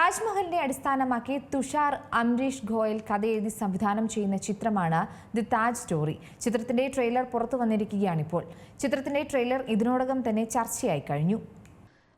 താജ്മഹലിനെ അടിസ്ഥാനമാക്കി തുഷാർ അംരീഷ് ഗോയൽ കഥ എഴുതി സംവിധാനം ചെയ്യുന്ന ചിത്രമാണ് ദി താജ് സ്റ്റോറി. ചിത്രത്തിന്റെ ട്രെയിലർ പുറത്തു വന്നിരിക്കുകയാണിപ്പോൾ. ചിത്രത്തിന്റെ ട്രെയിലർ ഇതിനോടകം തന്നെ ചർച്ചയായി കഴിഞ്ഞു.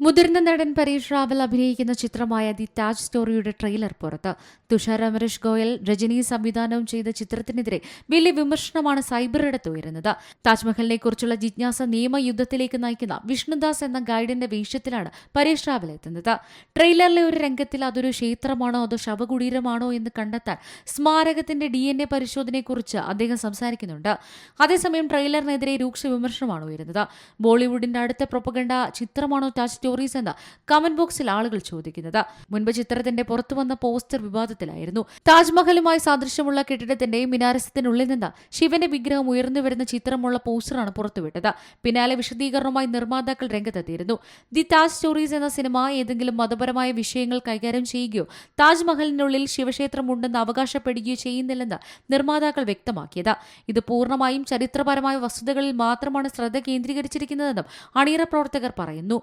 മുതിർന്ന നടൻ പരീഷ് റാവൽ അഭിനയിക്കുന്ന ചിത്രമായ ദി താജ് സ്റ്റോറിയുടെ ട്രെയിലർ പുറത്ത്. തുഷാർ അമരീഷ് ഗോയൽ രജനി സംവിധാനവും ചെയ്ത ചിത്രത്തിനെതിരെ വലിയ വിമർശനമാണ് സൈബറിടത്ത് ഉയരുന്നത്. താജ്മഹലിനെ കുറിച്ചുള്ള ജിജ്ഞാസ നിയമയുദ്ധത്തിലേക്ക് നയിക്കുന്ന വിഷ്ണുദാസ് എന്ന ഗൈഡിന്റെ വേഷത്തിലാണ് പരീഷ് റാവൽ എത്തുന്നത്. ട്രെയിലറിലെ ഒരു രംഗത്തിൽ അതൊരു ക്ഷേത്രമാണോ അതോ ശവകുടീരമാണോ എന്ന് കണ്ടെത്താൻ സ്മാരകത്തിന്റെ ഡി എൻ എ പരിശോധനയെക്കുറിച്ച് അദ്ദേഹം സംസാരിക്കുന്നുണ്ട്. അതേസമയം ട്രെയിലറിനെതിരെ രൂക്ഷ വിമർശനമാണ് ഉയരുന്നത്. ബോളിവുഡിന്റെ അടുത്ത പ്രൊപ്പഗണ്ട ചിത്രമാണോ താജ് സ്റ്റോറീസ് എന്ന് കമന്റ് ബോക്സിൽ ആളുകൾ ചോദിക്കുന്നത്. മുൻപ് ചിത്രത്തിന്റെ പുറത്തു വന്ന പോസ്റ്റർ വിവാദത്തിലായിരുന്നു. താജ്മഹലുമായി സാദൃശ്യമുള്ള കെട്ടിടത്തിന്റെ മിനാരസത്തിനുള്ളിൽ നിന്ന് ശിവന്റെ വിഗ്രഹം ഉയർന്നു വരുന്ന ചിത്രമുള്ള പോസ്റ്ററാണ് പുറത്തുവിട്ടത്. പിന്നാലെ വിശദീകരണവുമായി നിർമ്മാതാക്കൾ രംഗത്തെത്തിയിരുന്നു. ദി താജ് സ്റ്റോറീസ് എന്ന സിനിമ ഏതെങ്കിലും മതപരമായ വിഷയങ്ങൾ കൈകാര്യം ചെയ്യുകയോ താജ്മഹലിനുള്ളിൽ ശിവക്ഷേത്രമുണ്ടെന്ന് അവകാശപ്പെടുകയോ ചെയ്യുന്നില്ലെന്ന് നിർമ്മാതാക്കൾ വ്യക്തമാക്കിയത്. ഇത് പൂർണമായും ചരിത്രപരമായ വസ്തുതകളിൽ മാത്രമാണ് ശ്രദ്ധ കേന്ദ്രീകരിച്ചിരിക്കുന്നതെന്നും അണിയറ പ്രവർത്തകർ പറയുന്നു.